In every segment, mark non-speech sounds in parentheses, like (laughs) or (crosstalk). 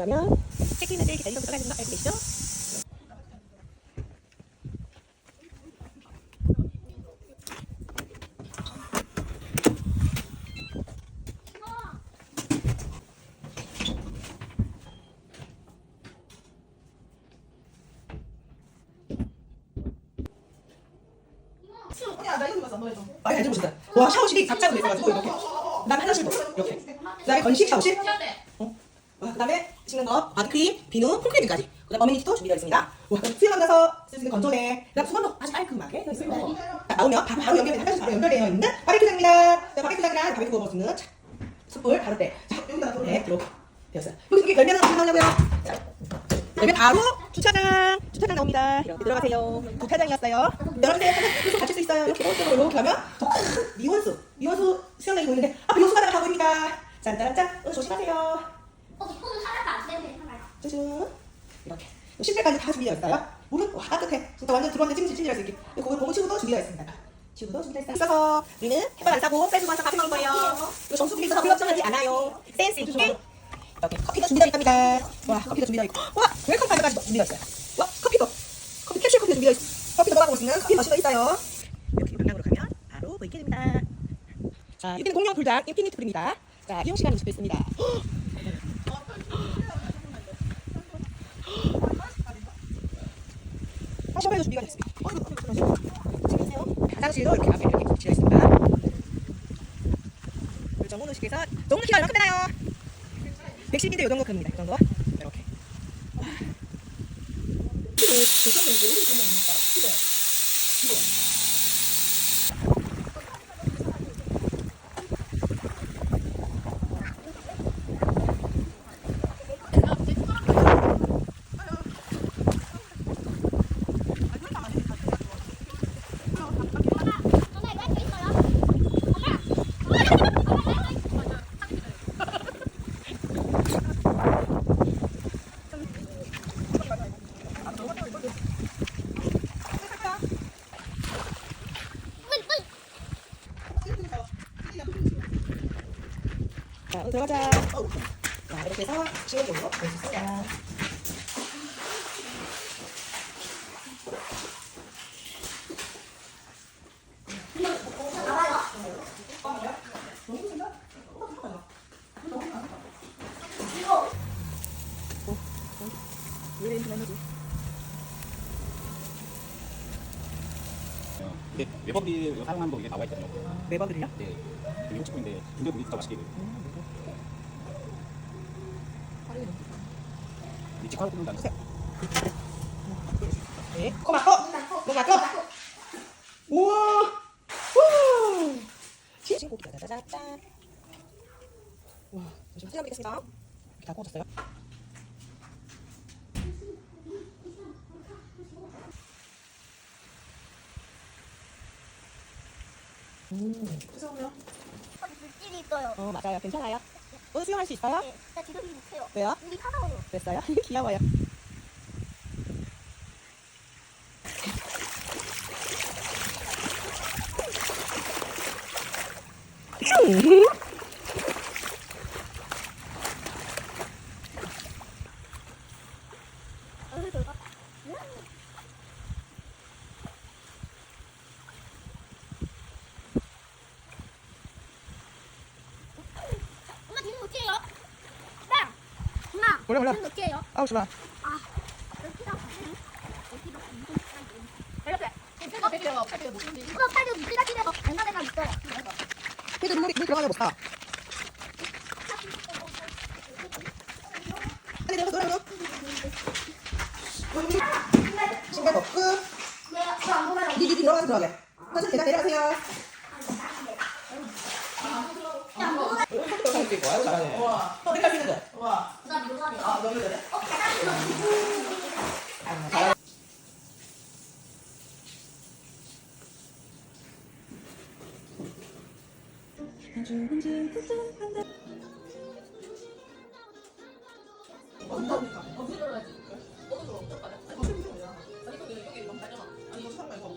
들어가면 체크인을 기다리고 들어가는 거 알고 계시죠? 아. 와, 샤워실이 각자로 돼 있어가지고 이렇게. 그다음에 화장실도 이렇게. 그다음에 건식 샤워실. 어. 와, 그다음에 씻는 거, 바디크림, 비누, 풀크림까지. 그 다음 어메니티도 준비되어 있습니다. 와, 수영장 가서 쓸 수 있는 건조대. 그 다음 수건도 아주 깔끔하게 되어 있어요. 자, 나오면 바로, 바로 연결, 화장실 바로 연결되어 있는 바비큐장입니다. 자, 바비큐장이랑 바비큐 구워 자, 숯불 가루대. 자, 여기다가 또 네, 들어 되었어요. 여기 이렇게 열면은 어떻게 나오냐고요? 자, 열면 바로 주차장, 주차장 나옵니다. 이렇게 들어가세요. 주차장이었어요. 여러분들 계속 가실 수 있어요. 이렇게 오른쪽으로 이렇게 가면 저큰 미원수, 미원수 수영장이 보이는데 앞에 요수가 다 보입니다. 짠짜란짠, 어, 조심하세요. 거기 손을 살았다 안 되는데 살아요. 짜잔. 이렇게. 실내까지 다 준비되어 있어요. 물은 와 따뜻해. 진짜 완전 들어왔는데 찜질 찜질할 수 있게. 고무 치구도 준비되어 있습니다. 치구도 준비되어 있어요. 우리는 해발 안 사고 쌀 주고 카페 먹을 거예요. 그리고 정수기에 있어서 불협정하지 않아요. 센스 있게. 여기 커피도 준비되어 있답니다. 와 커피도 준비되어 있고. 와 웰컴 카드까지 준비되어 있어요. 와 커피도. 커피 캡슐 커피도 준비되어 있어. 커피도 먹어볼 수 있는 커피 머신도 있어요. 이렇게 방향으로 가면 바로 보이게 됩니다. 자 여기는 공룡 불닭 인피니트 불입니다. 자 이용 시간 20분 있습니다. 샤워에도 준비가 됐습니다. 어, 이거. 지금 보세요. 화장실도 이렇게 앞에 이렇게 붙여 있습니다. 그리고 정문의식에서 정문 키가 얼마큼 되나요? 110인데 이 정도 큽니다. 이 정도. 이렇게. 엄마 이거 할수 있어요? 자, 오늘 들어가자. 자, 이렇게 해서 시원적으로 볼수 있어요. 근데 외법이 사용하는 거 이게 나와 있거든요. 매번 들이요? 네. 미국 식품인데 근데 우리 진짜 맛있게 익어요. 직화로 굽는다는 거. 네. 코 막고. 목 막고. 우와. 우. 신고기 짜자자잔. 와, 잠시만 시간 되겠습니다. 이렇게 다 구워졌어요. 음, 무서워요. 물질이 있어요. 어, 맞아요. 괜찮아요. 오늘 수영할 수 있어요? 네, 나 지금 못해요. 왜요? 우리 사나워요. 됐어요? (laughs) 귀여워요. (laughs) 어, 저거. 엄마 지금 몇 개예요? 나. 몰라. 지금 몇 개예요? 아우, 좋아. 아. 여기다 가세요. 여기다 이렇게 괜찮아 배비가 팔비가 못 견디 이거 팔도 밑에다 집에서 장난해가 있어요. 걔들 물이 물 들어가면 못 사. 빨리 들어가, 들어가, 들어가. 신발 벗고, 네, 저안 보면 니, 니, 니 들어가서 들어가게. 선생님, 계단 내려가세요. 수 있고, 아유, 잘하네. 와. 어, 내가 있는데. 와.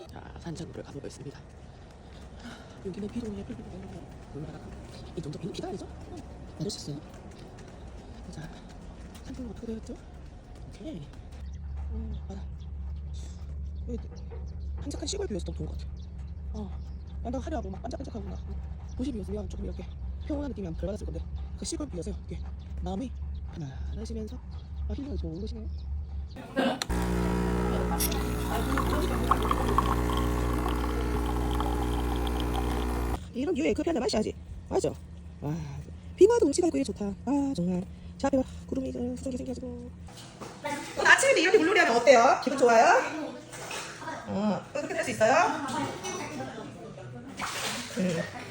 자, 산책로를 가보고 있습니다. 여기는 비동이에 풀비가 올라가다가 이 정도 비는 비가 아니죠? 내릴 수 있어요. 자, 상태는 어떻게 되었죠? 오케이. 어, 맞아. 여기 한적한 시골 뷰에서 더 좋은 것 같아. 어, 완전 화려하고 막 반짝반짝하고 막 도시 뷰였으면 조금 이렇게 평온한 느낌이 덜 받았을 건데 그 시골 뷰여서 이렇게 마음이 편안하시면서 아, 힘들어 좋은 곳이네요. 이런 뷰에 커피 한잔 마셔야지. 맞죠? 와, 비가 와도 운치가 있고 이게 좋다. 아, 정말. 저 앞에 봐. 구름이 수정이 생겨가지고. 오늘 아침인데 이렇게 물놀이 하면 어때요? 기분 좋아요? 어, 할수 있어요? 음.